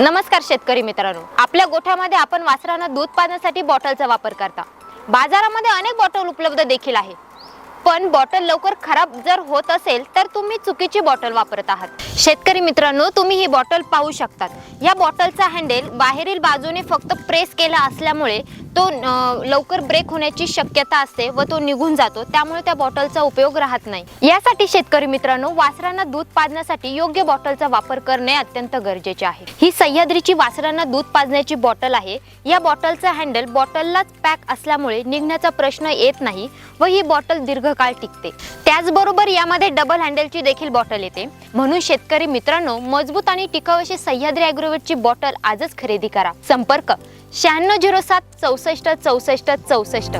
नमस्कार शेतकरी मित्रांनो. आपल्या गोठ्यामध्ये आपण वासरांना दूध पाण्यासाठी बॉटलचा वापर करता. बाजारामध्ये अनेक बॉटल उपलब्ध देखील आहे पण बॉटल लवकर खराब जर होत असेल तर तुम्ही चुकीची बॉटल वापरत आहात. शेतकरी मित्रांनो तुम्ही ही बॉटल पाहू शकतात. या बॉटलचा हँडेल बाहेरील बाजूने फक्त प्रेस केला असल्यामुळे तो लवकर ब्रेक होण्याची शक्यता असते व तो निघून जातो. त्यामुळे त्या बॉटलचा उपयोग राहत नाही. यासाठी शेतकरी मित्रांनो वासरांना दूध पाजण्यासाठी योग्य बॉटलचा वापर करणे अत्यंत गरजेचे आहे. ही सह्याद्रीची वासरांना दूध पाजण्याची बॉटल आहे. या बॉटलचा हँडल बॉटललाच पॅक असल्यामुळे निघण्याचा प्रश्न येत नाही व ही बॉटल दीर्घ दीर्घकाळ टिकते. त्याचबरोबर यामध्ये डबल हँडलची देखील बॉटल येते. म्हणून शेतकरी मित्रांनो मजबूत आणि टिकाऊ अशी सह्याद्री अॅग्रोवेटची बॉटल आजच खरेदी करा. संपर्क शहाण्णव झिरो सात चौसष्ट चौसष्ट चौसष्ट.